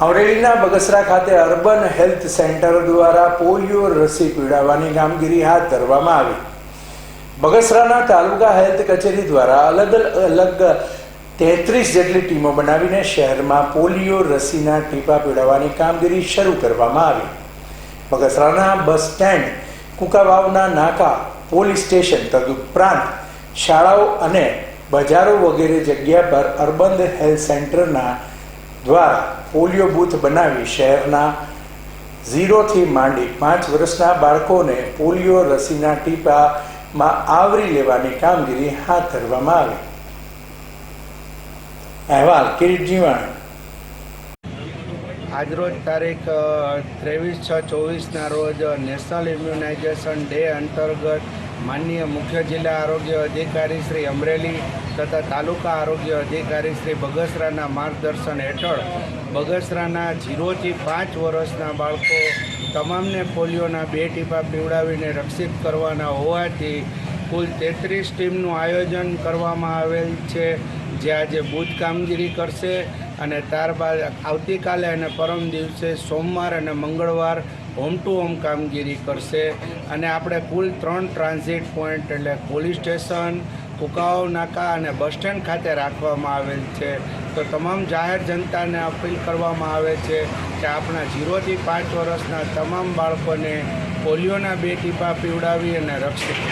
અમરેલીના બગસરા ખાતે urban health centre દ્વારા પોલિયો રસી પીવડાવવાની કામગીરી હાથ ધરવામાં આવી. બગસરાના તાલુકા હેલ્થ કચેરી દ્વારા અલગ અલગ તેત્રીસ જેટલી ટીમો બનાવીને શહેરમાં પોલિયો રસીના ટીપા પીવડાવવાની કામગીરી શરૂ કરવામાં આવી. બગસરાના બસ સ્ટેન્ડ, કુકાવાવના નાકા, પોલીસ સ્ટેશન તદુપરાંત શાળાઓ અને બજારો વગેરે જગ્યા પર અર્બન હેલ્થ સેન્ટરના દ્વારા પોલિયો બૂથ બનાવી શહેરના ઝીરોથી માંડી પાંચ વર્ષના બાળકોને પોલિયો રસીના ટીપામાં આવરી લેવાની કામગીરી હાથ ધરવામાં આવી. અહેવાલ કિરીટ જીવાણ. આજરોજ તારીખ ત્રેવીસ છ ચોવીસના રોજ નેશનલ ઇમ્યુનાઇઝેશન ડે અંતર્ગત માનનીય મુખ્ય જિલ્લા આરોગ્ય અધિકારી શ્રી અમરેલી તથા તાલુકા આરોગ્ય અધિકારી શ્રી બગસરાના માર્ગદર્શન હેઠળ બગસરાના જીરોથી પાંચ વર્ષના બાળકો તમામને પોલિયોના બે ટીપા પીવડાવીને રક્ષિત કરવાના હોવાથી કુલ તેત્રીસ ટીમનું આયોજન કરવામાં આવેલ છે. જે આજે બુધ કામગીરી કરશે અને ત્યારબાદ આવતીકાલે અને પરમ દિવસે સોમવાર અને મંગળવાર હોમ ટુ હોમ કામગીરી કરશે. અને આપણે કુલ ત્રણ ટ્રાન્ઝિટ પોઈન્ટ એટલે પોલીસ સ્ટેશન, કુકાઓ, નાકા અને બસ સ્ટેન્ડ ખાતે રાખવામાં આવેલ છે. તો તમામ જાહેર જનતાને અપીલ કરવામાં આવે છે કે આપણા ઝીરોથી પાંચ વર્ષના તમામ બાળકોને પોલિયોના બે ટીપા પીવડાવી અને રક્ષિત